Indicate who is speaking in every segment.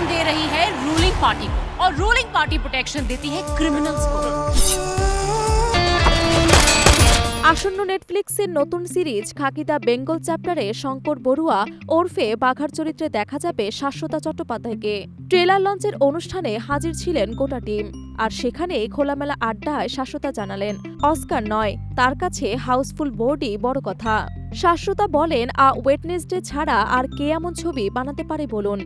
Speaker 1: Protection दे रही है ruling party को और रूलिंग पार्टी प्रोटेक्शन देती है क्रिमिनल्स को
Speaker 2: আসন্ন নেটফ্লিক্সের নতুন সিরিজ খাকিদা বেঙ্গল চ্যাপ্টারে শঙ্কর বড়ুয়া ওরফে বাঘার চরিত্রে দেখা যাবে শাশ্বতা চট্টোপাধ্যায়কে ট্রেলার লঞ্চের অনুষ্ঠানে হাজির ছিলেন গোটা টিম আর সেখানে খোলামেলা আড্ডায় শাশ্বতা জানালেন অস্কার নয় তার কাছে হাউসফুল বোর্ডই বড় কথা শাশ্বতা বলেন আ ওয়েটনেসডে ছাড়া আর কে এমন ছবি বানাতে পারে বলুন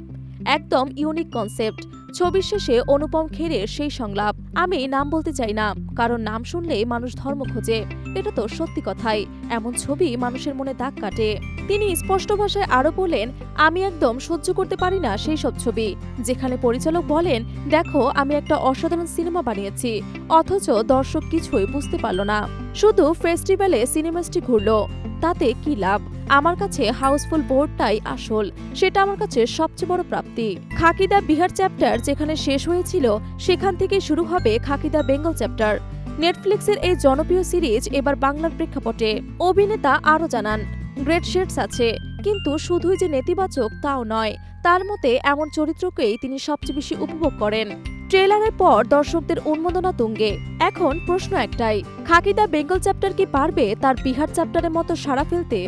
Speaker 2: একদম ইউনিক কনসেপ্ট ছবির শেষে অনুপম খেরের সেই সংলাপ। আমি নাম বলতে চাই না, কারণ নাম শুনলে মানুষ ধর্ম খোঁজে। এটা তো সত্যি কথাই, এমন ছবি মানুষের মনে দাগ কাটে। তিনি স্পষ্ট ভাষায় আরও বলেন আমি একদম সহ্য করতে পারি না সেই সব ছবি। যেখানে পরিচালক বলেন, দেখো, আমি একটা অসাধারণ সিনেমা বানিয়েছি, অথচ দর্শক কিছুই বুঝতে পারল না। শুধু ফেস্টিভ্যালে সিনেমাসটি ঘুরল। তাতে কি লাভ? আমার কাছে হাউসফুল বোর্ডটাই আসল। সেটা আমার কাছে সবচেয়ে বড় প্রাপ্তি। খাকিদা বিহার চ্যাপ্টার যেখানে শেষ হয়েছিল, সেখান থেকে শুরু হবে খাকিদা বেঙ্গল চ্যাপ্টার। নেটফ্লিক্সের এই জনপ্রিয় সিরিজ এবার বাংলার প্রেক্ষাপটে। অভিনেতা আরও জানান, গ্রেট শেডস আছে। কিন্তু শুধুই যে নেতিবাচক তাও নয়। তার মতে, এমন চরিত্রকেই তিনি সবচেয়ে বেশি উপভোগ করেন। ট্রেলারের পর দর্শকদের উন্মোদনা তুঙ্গে। এখন প্রশ্ন একটাই খাকিদা বেঙ্গল চ্যাপ্টার কি পারবে? তার বিহার চ্যাপ্টারের মতো সাড়া ফেলতে?